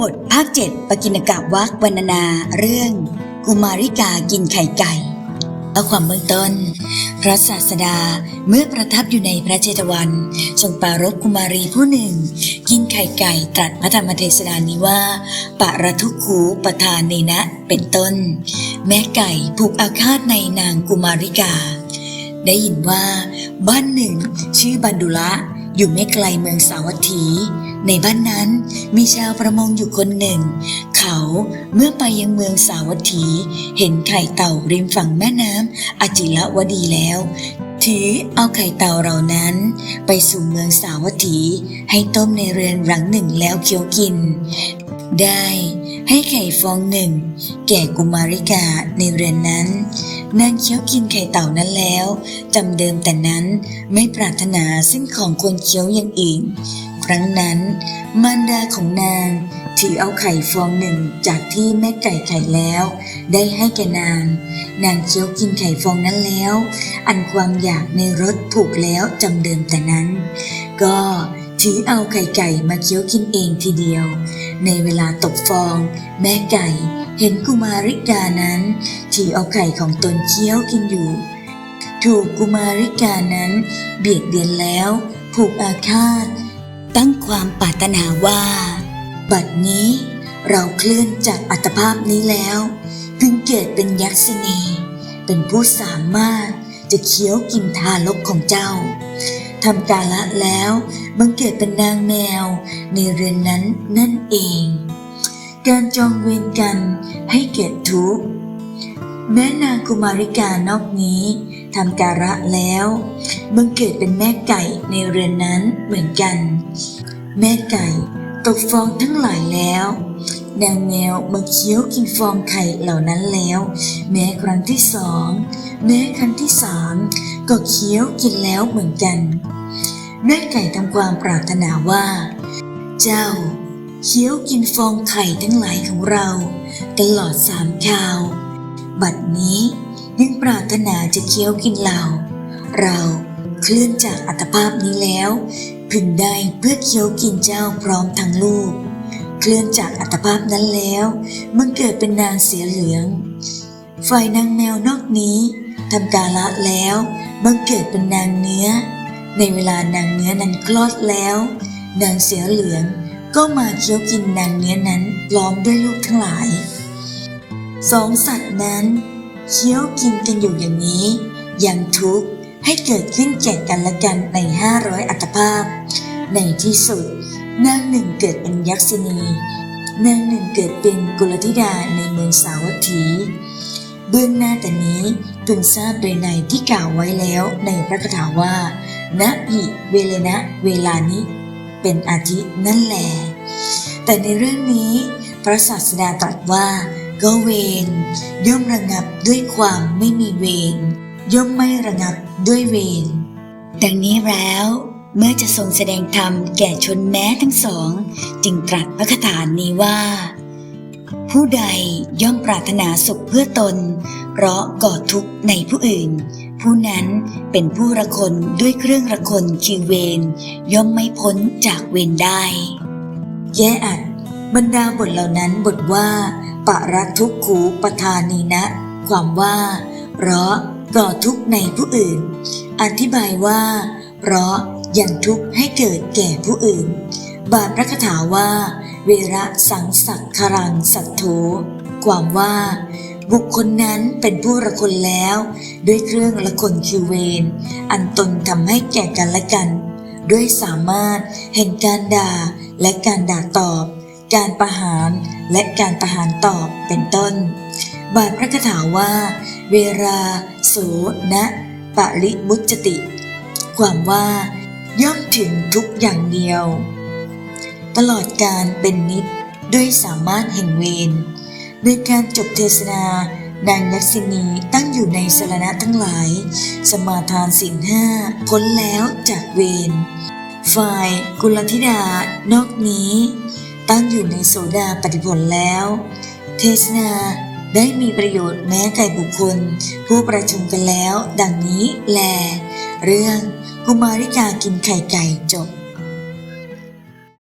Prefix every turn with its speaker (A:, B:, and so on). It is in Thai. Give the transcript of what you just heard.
A: บทภาคเจ็ดปกิณกะวักวรรณนาเรื่อง กุมาริกากินไข่ไก่เอาความเบื้องต้น พระศาสดาเมื่อประทับอยู่ในพระเจตวันทรงปรารภกุมารีผู้หนึ่ง กินไข่ไก่ตรัสพระธรรมเทศนานี้ว่าปะระทุคูปทานเนนะเป็นต้น แม่ไก่ผูกอาฆาตในนางกุมาริกา ได้ยินว่าบ้านหนึ่งชื่อบันดุละ อยู่ไม่ไกลเมืองสาวัตถี ในบ้านนั้นมีชาวประมงอยู่คนหนึ่ง เขาเมื่อไปยังเมืองสาวัตถี เห็นไข่เต่าริมฝั่งแม่น้ำอจิละวดีแล้ว ถือเอาไข่เต่าเหล่านั้น ไปสู่เมืองสาวัตถี ให้ต้มในเรือนหลังหนึ่งแล้วเคี้ยวกิน ได้ให้ไข่ฟองหนึ่ง แก่กุมาริกาในเรือนนั้น นางเคี้ยวกินไข่เต่านั้นแล้วจำเดิมแต่นั้นไม่ปรารถนาซึ่งของควรเคี้ยวอย่างอื่นครั้งนั้นมารดาของนางถือเอาไข่ฟองหนึ่งจากที่แม่ไก่ไข่แล้ว ได้ให้แก่นาง นางเคี้ยวกินไข่ฟองนั้นแล้ว อันความอยากในรสผูกแล้วจำเดิมแต่นั้น ก็ ถือเอาไข่ไก่มาเคี้ยวกินเองทีเดียว ในเวลาตกฟอง แม่ไก่เห็นกุมาริกานั้น ถือเอาไข่ของตนเคี้ยวกินอยู่ ถูกกุมาริกานั้น เบียดเบียนแล้วผูกอาฆาต ตั้งความปรารถนาว่า บัดนี้เราเคลื่อนจากอัตภาพนี้แล้วพึงเกิดเป็นยักษินีเป็นผู้สามารถจะเคี้ยวกินทารกของเจ้า ทำกาละแล้วบังเกิดเป็นนางแมว ในเรือนนั้นนั่นเอง การจองเวรกันให้เกิดทุกข์แม้นางกุมาริกานอกนี้ทำการะแล้วบังเกิดเป็นแม่ไก่ในเรือนนั้นเหมือนกัน แม่ไก่ตกฟองทั้งหลายแล้วนางแมวมาเคี้ยวกินฟองไข่เหล่านั้นแล้ว แม้ครั้งที่สอง แม้ครั้งที่สามก็เคี้ยวกินแล้วเหมือนกัน แม่ไก่ทำความปรารถนาว่า เจ้าเคี้ยวกินฟองไข่ทั้งหลายของเรา ตลอดสามคราว บัดนี้ยังปรารถนาจะเคี้ยวกินเรา เราเคลื่อนจากอัตภาพนี้แล้ว พึงได้เพื่อเคี้ยวกินเจ้าพร้อมทั้งลูก เคลื่อนจากอัตภาพนั้นแล้วมันเกิดเป็นนางเสียเหลือง ฝ่ายนางแมวนอกนี้ทำกาละแล้วบังเกิดเป็นนางเนื้อ ในเวลานางเนื้อนั้นคลอดแล้ว นางเสียเหลืองก็มาเคี้ยวกินนางเนื้อนั้นล้อมด้วยลูกทั้งหลาย สองสัตว์นั้นเคี้ยวกินกันอยู่อย่างนี้ยังทุกข์ให้เกิดขึ้นแก่กันและกันในห้าร้อยอัตภาพ ในที่สุดนางหนึ่งเกิดเป็นยักษินีนางหนึ่งเกิดเป็นกุลธิดาในเมืองสาวัตถี เบื้องหน้าแต่นี้พึงทราบโดยในที่กล่าวไว้แล้วในพระคาถาว่า ณหิเวเลนะเวลานิเป็นอาทินั่นแหลแต่ในเรื่องนี้ พระศาสดาตรัสว่า ก็เวรย่อมระงับด้วยความไม่มีเวรย่อมไม่ระงับด้วยเวรดังนี้แล้วเมื่อจะทรงแสดงธรรมแก่ชนแม้ทั้งสอง จึงตรัสพระคาถานี้ว่า ผู้ใดย่อมปรารถนาสุขเพื่อตน เพราะก่อทุกข์ในผู้อื่น ผู้นั้นเป็นผู้ระคนด้วยเครื่องระคนคือเวรย่อมไม่พ้นจากเวรได้ แย่อัดบรรดาบทเหล่านั้นบทว่าปะรักทุกขูปทานีนะ ความว่า เพราะก่อทุกข์ในผู้อื่น อธิบายว่า เพราะยังทุกข์ให้เกิดแก่ผู้อื่น บาทพระคาถาว่า เวระสังสักคารังสัตโธ ความว่า บุคคลนั้นเป็นผู้ระคนแล้ว ด้วยเครื่องละคนคิวเวนอันตนทำให้แก่กันและกัน ด้วยสามารถแห่งการด่าและการด่าตอบ การประหารและการประหารตอบเป็นต้น บาทพระคาถาว่า เวลาโสนะปริมุจจติ ความว่าย่อมถึงทุกอย่างเดียว ตลอดการเป็นนิดด้วยสามารถแห่งเวร โดยการจบเทศนานางยักษินีตั้งอยู่ในสรณะทั้งหลาย สมาทานสินห้าพ้นแล้วจากเวร ฝ่ายกุลธิดานอกนี้ ตั้งอยู่ในโสดาปฏิผลแล้ว เทศนาได้มีประโยชน์แม้แก่บุคคล ผู้ประชุมกันแล้ว ดังนี้แล เรื่องกุมาริกากินไข่ไก่จบ